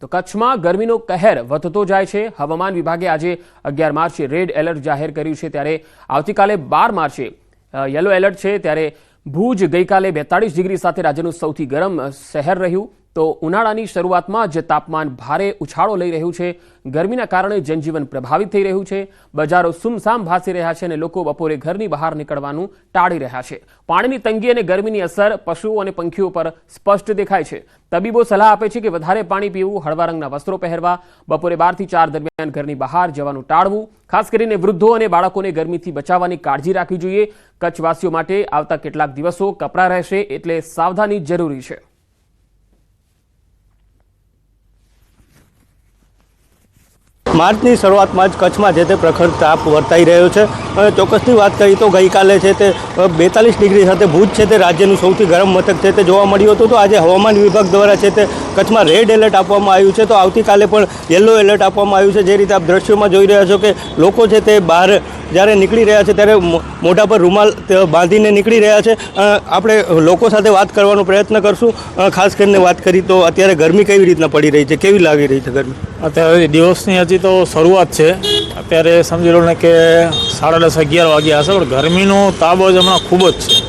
તો કચ્છમાં ગરમીનો કહેર વધતો જાય છે. હવામાન વિભાગે આજે અગિયાર માર્ચે રેડ એલર્ટ જાહેર કર્યું છે. ત્યારે આવતીકાલે બાર માર્ચે યલો એલર્ટ છે. ત્યારે ભુજ ગઈકાલે બેતાળીસ ડિગ્રી સાથે રાજ્યનું સૌથી ગરમ શહેર રહ્યું. તો ઉનાળાની શરૂઆતમાં જે તાપમાન ભારે ઉછાળો લઈ રહ્યું છે, ગરમીના કારણે જનજીવન પ્રભાવિત થઈ રહ્યું છે, બજારો સુમસામ ભાસી રહ્યા છે અને લોકો બપોરે ઘરની બહાર નીકળવાનું ટાળી રહ્યા છે. પાણીની તંગી અને ગરમીની અસર પશુઓ અને પંખીઓ પર સ્પષ્ટ દેખાય છે. તબીબો સલાહ આપે છે કે વધારે પાણી પીવું, હળવા રંગના વસ્ત્રો પહેરવા, બપોરે બારથી ચાર દરમિયાન ઘરની બહાર જવાનું ટાળવું, ખાસ કરીને વૃદ્ધો અને બાળકોને ગરમીથી બચાવવાની કાળજી રાખવી જોઈએ. કચ્છવાસીઓ માટે આવતા કેટલાક દિવસો કપરા રહેશે એટલે સાવધાની જરૂરી છે. માર્ચની શરૂઆતમાં જ કચ્છમાં જે તે પ્રખર તાપ વર્તાઈ રહ્યો છે. ચોક્કસની વાત કરીએ તો ગઈકાલે છે તે બેતાલીસ ડિગ્રી સાથે ભુજ છે તે રાજ્યનું સૌથી ગરમ મથક છે તે જોવા મળ્યું હતું. તો આજે હવામાન વિભાગ દ્વારા છે તે કચ્છમાં રેડ એલર્ટ આપવામાં આવ્યું છે. તો આવતીકાલે પણ યલો એલર્ટ આપવામાં આવ્યું છે. જે રીતે આપ દ્રશ્યોમાં જોઈ રહ્યા છો કે લોકો છે તે બહાર જ્યારે નીકળી રહ્યા છે ત્યારે મોઢા પર રૂમાલ બાંધીને નીકળી રહ્યા છે. આપણે લોકો સાથે વાત કરવાનો પ્રયત્ન કરશું. ખાસ કરીને વાત કરી તો અત્યારે ગરમી કેવી રીતના પડી રહી છે? કેવી લાગી રહી છે ગરમી? અત્યારે દિવસની હજી તો શરૂઆત છે. અત્યારે સમજી લો ને કે સાડા દસ અગિયાર વાગ્યા હશે, પણ ગરમીનો તાબ જ હમણાં ખૂબ જ છે.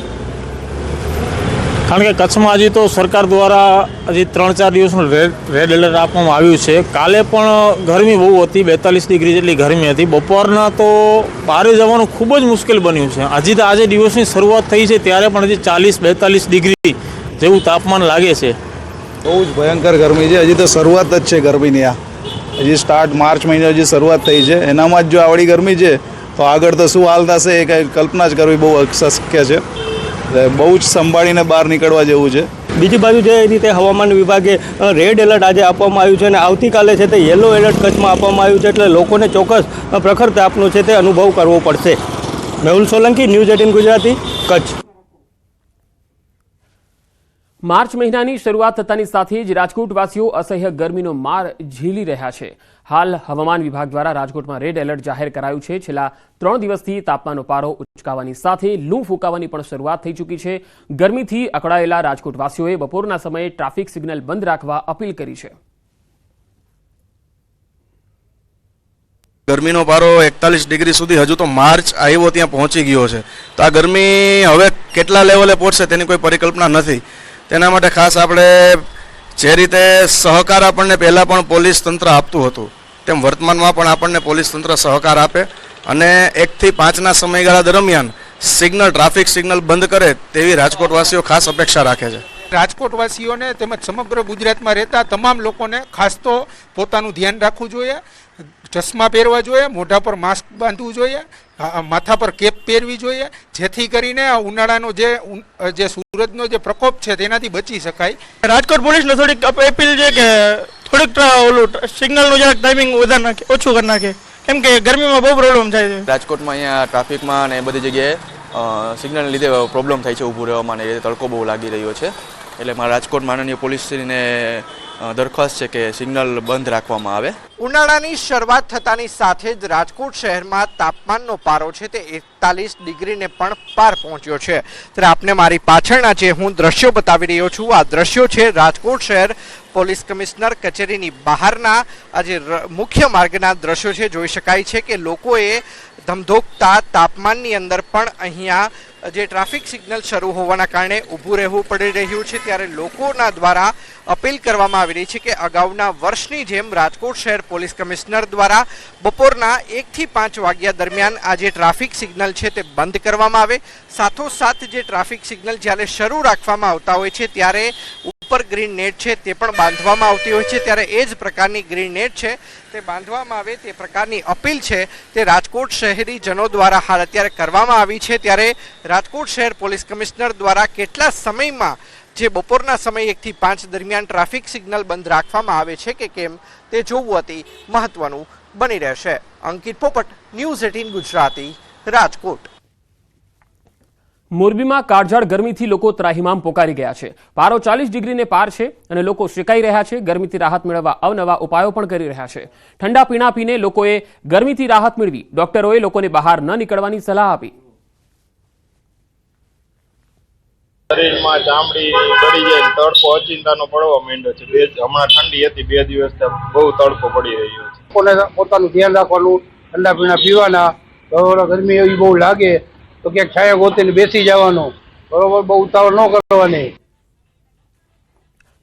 કારણ કે કચ્છમાં હજી તો સરકાર દ્વારા હજી ત્રણ ચાર દિવસનું રેડ રેડ એલર્ટ આપવામાં આવ્યું છે. કાલે પણ ગરમી બહુ હતી, બેતાલીસ ડિગ્રી જેટલી ગરમી હતી. બપોરના તો બહાર જવાનું ખૂબ જ મુશ્કેલ બન્યું છે. હજી તો આજે દિવસની શરૂઆત થઈ છે, ત્યારે પણ હજી ચાલીસ, બેતાલીસ ડિગ્રી જેવું તાપમાન લાગે છે. બહુ જ ભયંકર ગરમી છે. હજી તો શરૂઆત જ છે ગરમીની આ. હજી સ્ટાર્ટ માર્ચ મહિને હજી શરૂઆત થઈ છે, એનામાં જ જો આવડી ગરમી છે, તો આગળ તો શું હાલ થશે એ કંઈ કલ્પના જ કરવી બહુ અશક્ય છે. બહુ જ સંભાળીને બહાર નીકળવા જેવું છે. બીજી બાજુ જે રીતે હવામાન વિભાગે રેડ એલર્ટ આજે આપવામાં આવ્યું છે અને આવતીકાલે છે તે યલો એલર્ટ કચ્છમાં આપવામાં આવ્યું છે, એટલે લોકોને ચોક્કસ પ્રખર તાપનો છે તે અનુભવ કરવો પડશે. Mehul Solanki, news eighteen Gujarati, Kutch. March મહિનાની શરૂઆત થતાની સાથે જ રાજકોટવાસીઓ અસહ્ય ગરમીનો માર ઝીલી રહ્યા છે. હાલ હવામાન વિભાગ દ્વારા રાજકોટમાં રેડ એલર્ટ જાહેર કરાયું છે. છેલ્લા ત્રણ દિવસથી તાપમાનનો પારો ઉચકાવાની સાથે લૂ ફૂંકાવાની પણ શરૂઆત થઈ ચૂકી છે. ગરમીથી અકળાયેલા રાજકોટવાસીઓએ બપોરના સમયે ટ્રાફિક સિગ્નલ બંધ રાખવા અપીલ કરી છે. ગરમીનો પારો એકતાલીસ ડિગ્રી સુધી હજુ તો માર્ચ આવ્યો ત્યાં પહોંચી ગયો છે. તો આ ગરમી હવે કેટલા લેવલે પહોંચશે તેની કોઈ પરિકલ્પના નથી. તેના માટે ખાસ આપણે જે રીતે સહકાર આપણને પહેલાં પણ પોલીસ તંત્ર આપતું હતું, તેમ વર્તમાનમાં પણ આપણને પોલીસ તંત્ર સહકાર આપે અને એકથી પાંચના સમયગાળા દરમિયાન સિગ્નલ, ટ્રાફિક સિગ્નલ બંધ કરે તેવી રાજકોટવાસીઓ ખાસ અપેક્ષા રાખે છે. રાજકોટવાસીઓને તેમજ સમગ્ર ગુજરાતમાં રહેતા તમામ લોકોને ખાસ તો પોતાનું ધ્યાન રાખવું જોઈએ, ચશ્મા પહેરવા જોઈએ, મોઢા પર માસ્ક બાંધવું જોઈએ માથા પર કેપ પહેરવી જોઈએ જેથી કરીને આ ઉનાળાનો જે જે સુરતનો જે પ્રકોપ છે તેનાથી બચી શકાય. રાજકોટ પોલીસને થોડીક અપ- અપીલ છે કે થોડીક ઓલું સિગ્નલનું જરાક ટાઈમિંગ વધારે નાખે ઓછું કરી નાખે. કેમ કે ગરમીમાં બહુ પ્રોબ્લેમ થાય છે. રાજકોટમાં અહીંયા ટ્રાફિકમાં અને બધી જગ્યાએ સિગ્નલને લીધે પ્રોબ્લેમ થાય છે ઊભું રહેવામાં અને એ તડકો બહુ લાગી રહ્યો છે. એટલે મારા રાજકોટ માનનીય પોલીસને દરખાસ્ત છે કે સિગ્નલ બંધ રાખવામાં આવે. ઉનાળાની શરૂઆત થતાની સાથે જ રાજકોટ શહેરમાં તાપમાનનો પારો છે તે એકતાલીસ ડિગ્રીને પણ પાર પહોંચ્યો છે. ત્યારે આપને મારી પાછળના જે હું દ્રશ્યો બતાવી રહ્યો છું, આ દ્રશ્યો છે રાજકોટ શહેર પોલીસ કમિશનર કચેરીની બહારના આજે મુખ્ય માર્ગના દ્રશ્યો છે. જોઈ શકાય છે કે લોકોએ ધમધોકતા તાપમાનની અંદર પણ અહીંયા જે ટ્રાફિક સિગ્નલ શરૂ હોવાના કારણે ઊભું રહેવું પડી રહ્યું છે ત્યારે લોકોના દ્વારા અપીલ કરવામાં આવી રહી છે કે અગાઉના વર્ષની જેમ રાજકોટ શહેર પોલીસ કમિશનર દ્વારા બપોરના એકથી પાંચ વાગ્યા દરમિયાન આ જે ટ્રાફિક સિગ્નલ છે તે બંધ કરવામાં આવે. સાથોસાથ જે ટ્રાફિક સિગ્નલ જ્યારે શરૂ રાખવામાં આવતા હોય છે ત્યારે ઉપર ગ્રીન નેટ છે તે પણ બાંધવામાં આવતી હોય છે. ત્યારે એ જ પ્રકારની ગ્રીન નેટ છે તે બાંધવામાં આવે તે પ્રકારની અપીલ છે તે રાજકોટ શહેરીજનો દ્વારા હાલ અત્યારે કરવામાં આવી છે. ત્યારે રાજકોટ શહેર પોલીસ કમિશનર દ્વારા કેટલા સમયમાં, જે બપોરના સમય એકથી પાંચ દરમિયાન ટ્રાફિક સિગ્નલ બંધ રાખવામાં આવે છે કે કેમ, તે જોવું અતિ મહત્વનું બની રહેશે. અંકિત પોપટ, ન્યૂઝ એટીન ગુજરાતી, રાજકોટ. મોરબીમાં કાળઝાળ ગરમીથી લોકો ત્રાહિમામ પોકારી ગયા છે. પારો ચાલીસ ડિગ્રીને પાર છે અને લોકો શેકાઈ રહ્યા છે, ગરમીથી રાહત મેળવવા અવનવા ઉપાયો પણ કરી રહ્યા છે. ઠંડા પીણા પીને લોકોએ ગરમીથી રાહત મેળવી, ડોક્ટરોએ લોકોને બહાર ન નીકળવાની સલાહ આપી. શરીરમાં ચામડી પડી જાય તડકો અચિંતાનો પડવા માંડ્યો છે. બે હમણાં ઠંડી હતી બે દિવસ બહુ તડકો પડી રહ્યો છે. લોકોને પોતાનું ધ્યાન રાખવાનું ઠંડા પીણા પીવાના બરોબર ગરમી એવી બહુ લાગે તો ક્યાંક છાયા ગોતીને બેસી જવાનું બરોબર બહુ ઉતાવળ ન કરવાની.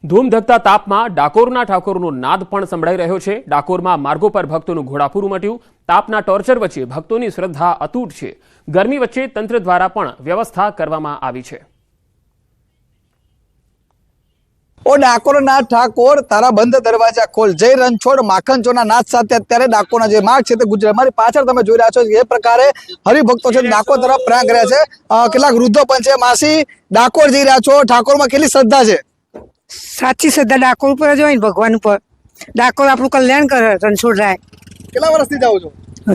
ધૂમધકતા તાપમાં ડાકોરના ઠાકોરનો નાદ પણ સંભળાઈ રહ્યો છે. ડાકોરમાં માર્ગો પર ભક્તોનું ઘોડાપૂર ઉમટ્યું તાપના ટોર્ચર વચ્ચે ભક્તોની શ્રદ્ધા અતૂટ છે. ગરમી વચ્ચે તંત્ર દ્વારા પણ વ્યવસ્થા કરવામાં આવી છે. ઓ ડાકોરના ઠાકોર તારા બંધ દરવાજા ખોલ. જય રણછોડ માખનચોના નાથ સાથે અત્યારે ડાકોરના જે માર્ગ છે તે ગુજરાત મારી પાછળ તમે જોઈ રહ્યા છો એ પ્રકારે હરિભક્તો છે ડાકોર તરફ પ્રયાગ રહ્યા છે. કેટલાક વૃદ્ધો પણ છે માસી. ડાકોર જઈ રહ્યા છો. ઠાકોરમાં કેટલી શ્રદ્ધા છે? સાચી શ્રદ્ધા ડાકોર ઉપર જ હોય ને ભગવાન ઉપર. ડાકોર આપણું કલ્યાણ કરે રણછોડ રાય. કેટલા વર્ષથી જાઓ છો?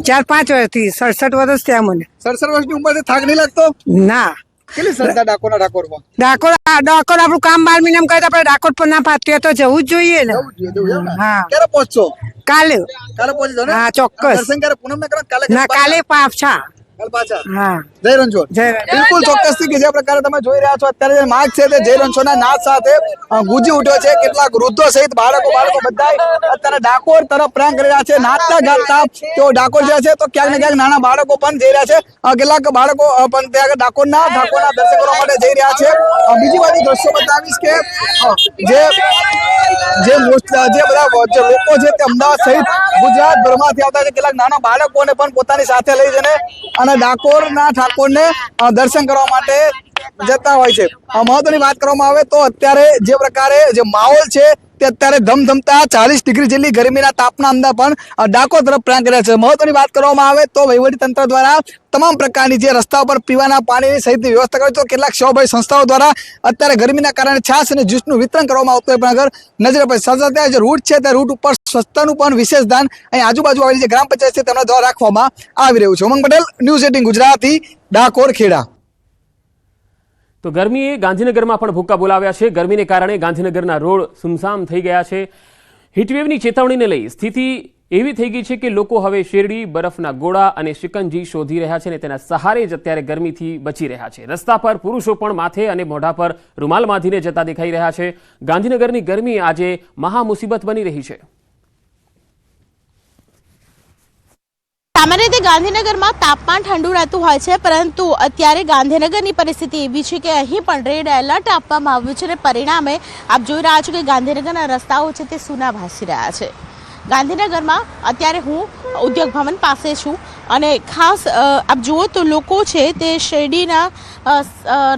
ચાર પાંચ વર્ષથી સડસઠ વર્ષ થયા મને. સડસઠ વર્ષની ઉંમર થાક નહીં લાગતો? ના. કેટલી શ્રદ્ધા ડાકોરના ઠાકોરમાં ડાકોર ડાકોર આપણું કામ બાર મહિનામાં કરે આપણે ડાકોર પર ના પાતું હોય તો જવું જ જોઈએ ને. હા. ક્યારે પહોંચશો? કાલે. કાલે પહોંચી ને? હા, ચોક્કસ. દર્શન ક્યારે? પૂનમ ને કરો કાલે ના કાલે પાછા. જય રણછોડ. જય રણછોડ. બિલકુલ કે જે પ્રકારે તમે જોઈ રહ્યા છો અત્યારે જે માર્ગ છે તે જય રણછોડના નાદ સાથે અ, ઉઠ્યો છે. કેટલાક વૃદ્ધો સહિત બાળકો બાળકો બધા અત્યારે ડાકોર તરફ પ્રયાણ કરી રહ્યા છે. નાચતા ગાતા તેઓ ડાકોર જ્યાં છે તો ક્યાંક ને ક્યાંક નાના બાળકો પણ જઈ રહ્યા છે. કેટલાક બાળકો પણ ત્યાં ડાકોરના ઠાકોરના દર્શન કરવા માટે જઈ રહ્યા છે. બીજી બાજુ દ્રશ્યો બતાવીશ કે જે જે મોસ્ટ જે બધા જે લોકો છે તે અમદાવાદ સહિત ગુજરાત ભરમાંથી આવતા છે. કેટલાક નાના બાળકોને પણ પોતાની સાથે લઈ જઈને અને ડાકોરના ઠાકોરને દર્શન કરવા માટે જતા હોય છે. મહત્વની વાત કરવામાં આવે તો અત્યારે જે પ્રકારે જે માહોલ છે તે અત્યારે ધમધમતા ચાલીસ ડિગ્રી જેટલી ગરમીના તાપના અંદર પણ ડાકો તરફ પ્રયાણ કર્યા છે. મહત્વની વાત કરવામાં આવે તો વહીવટી તંત્ર દ્વારા તમામ પ્રકારની જે રસ્તા ઉપર પીવાના પાણીની સહિતની વ્યવસ્થા કરી. તો કેટલાક સેવાભાવી સંસ્થાઓ દ્વારા અત્યારે ગરમીના કારણે છાશ અને જ્યુસનું વિતરણ કરવામાં આવતું હોય. પણ અગર નજરે પડે સાથે જે રૂટ છે, તે રૂટ ઉપર સ્વચ્છતાનું પણ વિશેષ ધ્યાન અહીં આજુબાજુ આવેલી જે ગ્રામ પંચાયત છે, તેમના દ્વારા રાખવામાં આવી રહ્યું છે. Umang Patel, news eighteen Gujarati, Dakor Kheda. તો ગરમીએ ગાંધીનગરમાં પણ ભૂક્કા બોલાવ્યા છે. ગરમીને કારણે ગાંધીનગરના રોડ સુમસામ થઈ ગયા છે. હીટવેવની ચેતવણીને લઈ સ્થિતિ એવી થઈ ગઈ છે કે લોકો હવે શેરડી, બરફના ગોળા અને શિકંજી શોધી રહ્યા છે અને તેના સહારે જ અત્યારે ગરમીથી બચી રહ્યા છે. રસ્તા પર પુરુષો પણ માથે અને મોઢા પર રૂમાલ બાંધીને જતા દેખાઈ રહ્યા છે. ગાંધીનગરની ગરમી આજે મહામુસીબત બની રહી છે. સામાન્ય રીતે ગાંધીનગરમાં તાપમાન ઠંડુ રહેતું હોય છે, પરંતુ અત્યારે ગાંધીનગરની પરિસ્થિતિ એવી છે કે અહીં પણ રેડ એલર્ટ આપવામાં આવ્યું છે અને પરિણામે આપ જોઈ રહ્યા છો કે ગાંધીનગરના રસ્તાઓ છે તે સૂના ભાસી રહ્યા છે. ગાંધીનગરમાં અત્યારે હું ઉદ્યોગ ભવન પાસે છું અને ખાસ આપ જુઓ તો લોકો છે તે શેરડીના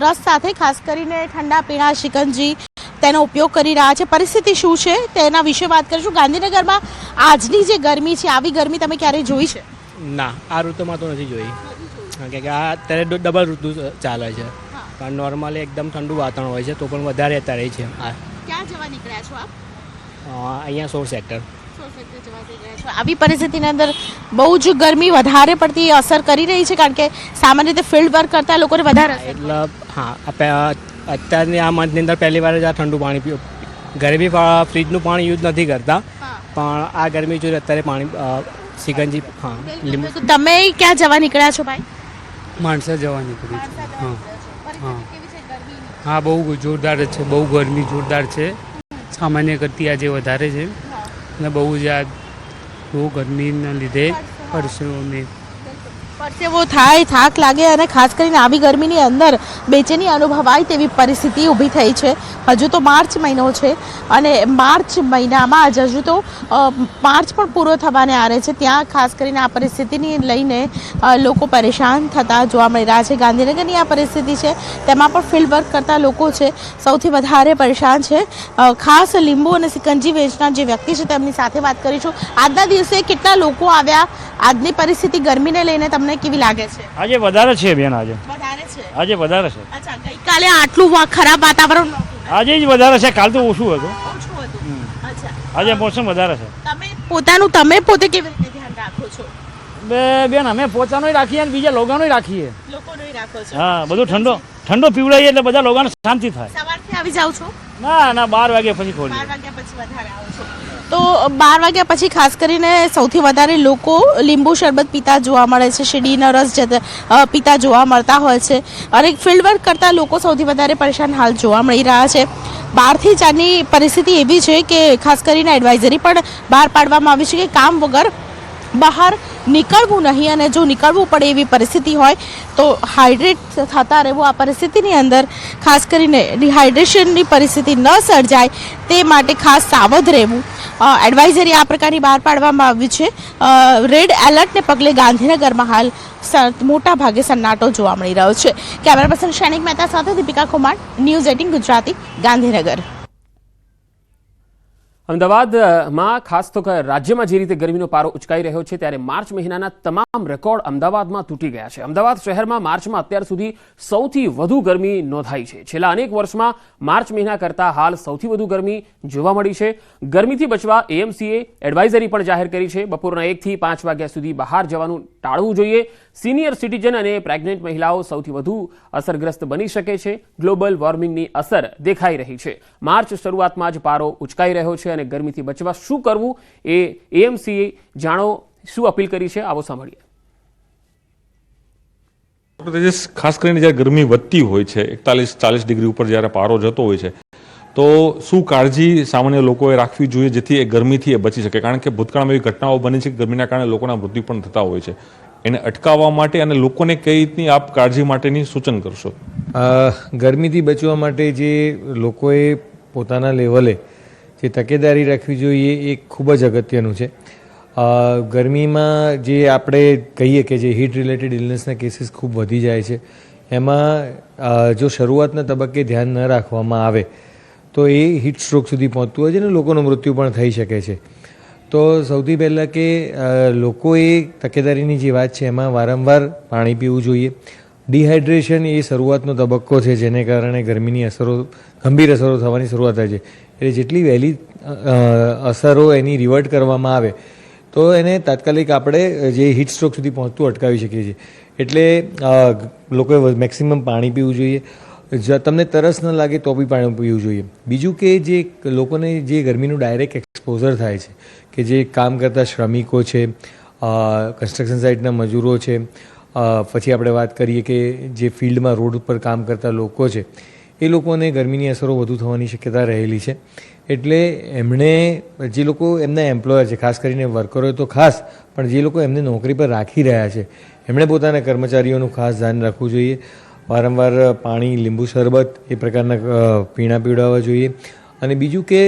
રસ સાથે ખાસ કરીને ઠંડા પીણા, શિકંજી તેનો ઉપયોગ કરી રહ્યા છે. પરિસ્થિતિ શું છે તેના વિશે વાત કરીશું. ગાંધીનગરમાં આજની જે ગરમી છે, આવી ગરમી તમે ક્યારેય જોઈ છે? ના આ ઋતુમાં તો નથી જોઈ. કારણ કે આ અત્યારે ડબલ ઋતુ ચાલે છે. પણ નોર્મલી એકદમ ઠંડુ વાતાવરણ હોય છે તો પણ વધારે અત્યારે છે. આ ક્યાં જવા નીકળ્યા છો આપ? અહીંયા સોળ સેક્ટર આવી પરિસ્થિતિની અંદર બહુ જ ગરમી વધારે પડતી અસર કરી રહી છે કારણ કે સામાન્ય રીતે ફિલ્ડ વર્ક કરતા લોકોને વધારે એટલે હા અત્યારની આ મંથની અંદર પહેલી વાર જ આ ઠંડુ પાણી પીવું ઘરે બી ફ્રીજનું પાણી યુઝ નથી કરતા. પણ આ ગરમી જોઈએ અત્યારે પાણી સિકંજી હા લીંબુ. તો તમે ક્યાં જવા નીકળ્યા છો ભાઈ? માણસા જવા નીકળી હા હા. હા બહુ જોરદાર છે બહુ ગરમી જોરદાર છે. સામાન્ય કરતી આજે વધારે છે. અને બહુ જ આ બહુ ગરમીના લીધે પરસેવો પરસેવો થાય, થાક લાગે અને ખાસ કરીને આવી ગરમીની અંદર બેચેની અનુભવાય તેવી પરિસ્થિતિ ઊભી થઈ છે. હજુ તો માર્ચ મહિનો છે અને માર્ચ મહિનામાં જ હજુ તો માર્ચ પણ પૂરો થવાને આરે છે. ત્યાં ખાસ કરીને આ પરિસ્થિતિને લઈને લોકો પરેશાન થતા જોવા મળી રહ્યા છે. ગાંધીનગરની આ પરિસ્થિતિ છે, તેમાં પણ ફિલ્ડ વર્ક કરતા લોકો છે, સૌથી વધારે પરેશાન છે. ખાસ લીંબુ અને સિકંજી વેચનાર જે વ્યક્તિ છે, તેમની સાથે વાત કરીશું. આજના દિવસે કેટલા લોકો આવ્યા? આજની પરિસ્થિતિ ગરમીને લઈને તમને કેવી લાગે છે? આજે વધારે છે બેન આજે. વધારે છે? આજે વધારે છે. અચ્છા ગઈકાલે આટલું ખરાબ વાતાવરણ આજે જ વધારે છે કાલ તો ઓછું હતું. ઓછું હતું. અચ્છા. આજે મોસમ વધારે છે. તમે પોતાનું તમે પોતે કેવી રીતે ધ્યાન રાખો છો? બે બેન અમે પોતાનો રાખીએ અને બીજા લોકોનો રાખીએ. લોકોનો રાખો છો? હા બધું ઠંડો ઠંડો પીવડાવીએ એટલે બધા લોકોને શાંતિ થાય. સવારથી આવી જાવ છો? ના ના બાર વાગ્યા પછી ખોલીએ. બાર વાગ્યા પછી વધારે તો બાર વાગ્યા પછી ખાસ કરીને સૌથી વધારે લોકો લીંબુ શરબત પીતા જોવા મળે છે શેરડીનો રસ જતા પીતા જોવા મળતા હોય છે. અને ફિલ્ડ વર્ક કરતા લોકો સૌથી વધારે પરેશાન હાલ જોવા મળી રહ્યા છે. બારથી ચારની પરિસ્થિતિ એવી છે કે ખાસ કરીને એડવાઇઝરી પણ બહાર પાડવામાં આવી છે કે કામ વગર બહાર નીકળવું નહીં અને જો નીકળવું પડે એવી પરિસ્થિતિ હોય, તો હાઇડ્રેટ થતા રહેવું આ પરિસ્થિતિની અંદર. ખાસ કરીને ડિહાઇડ્રેશનની પરિસ્થિતિ ન સર્જાય તે માટે ખાસ સાવધ રહેવું. એડવાઇઝરી આ પ્રકારની બહાર પાડવામાં આવ્યું છે. રેડ એલર્ટને પગલે ગાંધીનગરમાં હાલ મોટા ભાગે સન્નાટો જોવા મળી રહ્યો છે. કેમેરા પર્સન શૈનિક મહેતા સાથે દીપિકા કુમાર ન્યૂઝ એટીન ગુજરાતી, ગાંધીનગર. અમદાવાદમાં ખાસ તો રાજ્યમાં જે રીતે ગરમીનો પારો ઉચકાઈ રહ્યો છે, ત્યારે માર્ચ મહિનાના તમામ રેકોર્ડ અમદાવાદમાં તૂટી ગયા છે. અમદાવાદ શહેરમાં માર્ચમાં અત્યાર સુધી સૌથી વધુ ગરમી નોંધાઈ છે. છેલ્લા અનેક વર્ષમાં માર્ચ મહિના કરતાં હાલ સૌથી વધુ ગરમી જોવા મળી છે. ગરમીથી બચવા એએમસીએ એડવાઇઝરી પણ જાહેર કરી છે. બપોરના એકથી પાંચ વાગ્યા સુધી બહાર જવાનું ટાળવું જોઈએ. સિનિયર સિટીઝન અને પ્રેગ્નેન્ટ મહિલાઓ સૌથી વધુ અસરગ્રસ્ત બની શકે છે. ગ્લોબલ વોર્મિંગની અસર દેખાઈ રહી છે. માર્ચ શરૂઆતમાં જ પારો ઉચકાઈ રહ્યો છે અને ગરમીથી બચવા શું કરવું એ એએમસીએ જાણો શું અપીલ કરી છે આવો સાંભળીએ. ડૉક્ટર તેજસ ખાસ કરીને જ્યારે ગરમી વધતી હોય છે એકતાલીસ ચાલીસ ડિગ્રી ઉપર જ્યારે પારો જતો હોય છે તો શું કાળજી સામાન્ય લોકોએ રાખવી જોઈએ જેથી એ ગરમીથી એ બચી શકે? કારણ કે ભૂતકાળમાં એવી ઘટનાઓ બની છે કે ગરમીના કારણે લોકોના મૃત્યુ પણ થતા હોય છે. એને અટકાવવા માટે અને લોકોને કઈ રીતની આપ કાળજી માટેની સૂચન કરશો? ગરમીથી બચવા માટે જે લોકોએ પોતાના લેવલે જે તકેદારી રાખવી જોઈએ એ ખૂબ જ અગત્યનું છે. ગરમીમાં જે આપણે કહીએ કે જે હીટ રિલેટેડ ઇલનેસના કેસીસ ખૂબ વધી જાય છે, એમાં જો શરૂઆતના તબક્કે ધ્યાન ન રાખવામાં આવે, તો એ હીટ સ્ટ્રોક સુધી પહોંચતું હોય છે અને લોકોનું મૃત્યુ પણ થઈ શકે છે. તો સૌથી પહેલાં કે લોકોએ તકેદારીની જે વાત છે એમાં વારંવાર પાણી પીવું જોઈએ. ડિહાઇડ્રેશન એ શરૂઆતનો તબક્કો છે, જેને કારણે ગરમીની અસરો, ગંભીર અસરો થવાની શરૂઆત થાય છે. એટલે જેટલી વહેલી અસરો એની રિવર્ટ કરવામાં આવે, તો એને તાત્કાલિક આપણે જે હીટ સ્ટ્રોક સુધી પહોંચતું અટકાવી શકીએ છીએ. એટલે લોકોએ મેક્સિમમ પાણી પીવું જોઈએ. તમને તરસ ન લાગે તો બી પાણી પીવું જોઈએ. બીજું કે જે લોકોને જે ગરમીનું ડાયરેક્ટ એક્સપોઝર થાય છે, કે જે કામ કરતા શ્રમિકો છે કન્સ્ટ્રક્શન સાઇટના મજૂરો છે પછી આપણે વાત કરીએ કે જે ફિલ્ડમાં રોડ ઉપર કામ કરતા લોકો છે એ લોકોને ગરમીની અસરો વધુ થવાની શક્યતા રહેલી છે. એટલે એમણે, જે લોકો એમના એમ્પ્લોયર છે, ખાસ કરીને વર્કરો તો ખાસ, પણ જે લોકો એમને નોકરી પર રાખી રહ્યા છે, એમણે પોતાના કર્મચારીઓનું ખાસ ધ્યાન રાખવું જોઈએ. વારંવાર પાણી, લીંબુ શરબત એ પ્રકારના પીણા પીવડાવવા જોઈએ. અને બીજું કે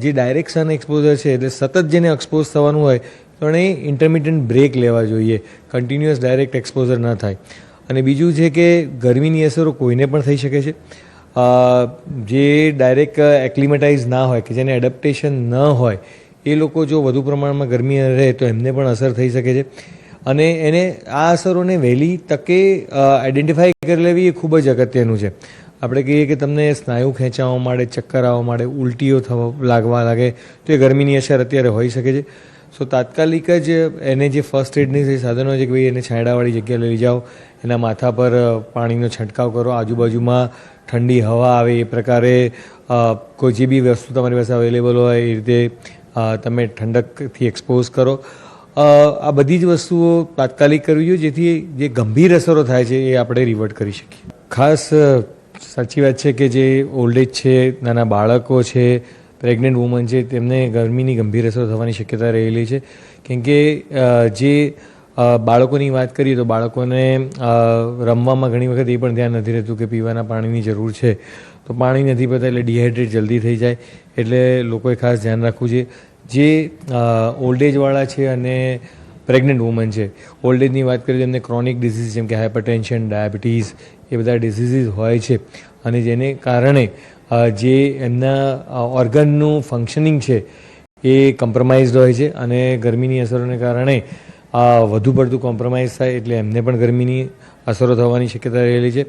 જે ડાયરેક્ટ સન એક્સપોઝર છે, એટલે સતત જેને એક્સપોઝ થવાનું હોય, તો એણે ઇન્ટરમિડિયન્ટ બ્રેક લેવા જોઈએ. કન્ટિન્યુઅસ ડાયરેક્ટ એક્સપોઝર ન થાય. અને બીજું છે કે, ગરમીની અસરો કોઈને પણ થઈ શકે છે. જે ડાયરેક્ટ એક્લિમેટાઇઝ ના હોય કે જેને એડપ્ટેશન ન હોય, એ લોકો જો વધુ પ્રમાણમાં ગરમી રહે તો એમને પણ અસર થઈ શકે છે. અને એને આ અસરોને વહેલી તકે આઈડેન્ટિફાઈ કરી લેવી એ ખૂબ જ અગત્યનું છે. આપણે કહીએ કે તમને સ્નાયુ ખેંચાવા માંડે, ચક્કર આવવા માંડે, ઉલટીઓ થવા લાગવા લાગે, તો એ ગરમીની અસર અત્યારે હોઈ શકે છે. સો તાત્કાલિક જ એને જે ફર્સ્ટ એડની જે સાધનો છે કે ભાઈ એને છાંયડાવાળી જગ્યાએ લઈ જાઓ, એના માથા પર પાણીનો છંટકાવ કરો, આજુબાજુમાં ઠંડી હવા આવે એ પ્રકારે કોઈ જે બી વસ્તુ તમારી પાસે અવેલેબલ હોય એ રીતે તમે ઠંડકથી એક્સપોઝ કરો. આ બધી જ વસ્તુઓ તાત્કાલિક કરવી જોઈએ, જેથી જે ગંભીર અસરો થાય છે એ આપણે રિવર્ટ કરી શકીએ. ખાસ સાચી વાત છે કે જે ઓલ્ડ એજ છે, નાના બાળકો છે પ્રેગ્નન્ટ વુમન છે, તેમને ગરમીની ગંભીર અસર થવાની શક્યતા રહેલી છે. કેમ કે જે બાળકોની વાત કરીએ તો બાળકોને રમવામાં ઘણી વખત એ પણ ધ્યાન નથી રહેતું કે પીવાના પાણીની જરૂર છે. તો પાણી નથી પીતા એટલે ડિહાઇડ્રેટ જલ્દી થઈ જાય એટલે લોકોએ ખાસ ધ્યાન રાખવું જોઈએ. જે ઓલ્ડ એજવાળા છે અને પ્રેગ્નન્ટ વુમન છે ઓલ્ડ એજની વાત કરીએ તો એમને ક્રોનિક ડિસીઝ જેમ કે હાઇપરટેન્શન ડાયાબિટીસ એ બધા ડિસીઝીસ હોય છે. અને જેને કારણે જે એમના ઓર્ગનનું ફંક્શનિંગ છે એ કમ્પ્રમાઇઝડ હોય છે અને ગરમીની અસરોને કારણે વધુ પડતું કોમ્પ્રોમાઇઝ થાય એટલે એમને પણ ગરમીની અસરો થવાની શક્યતા રહેલી છે.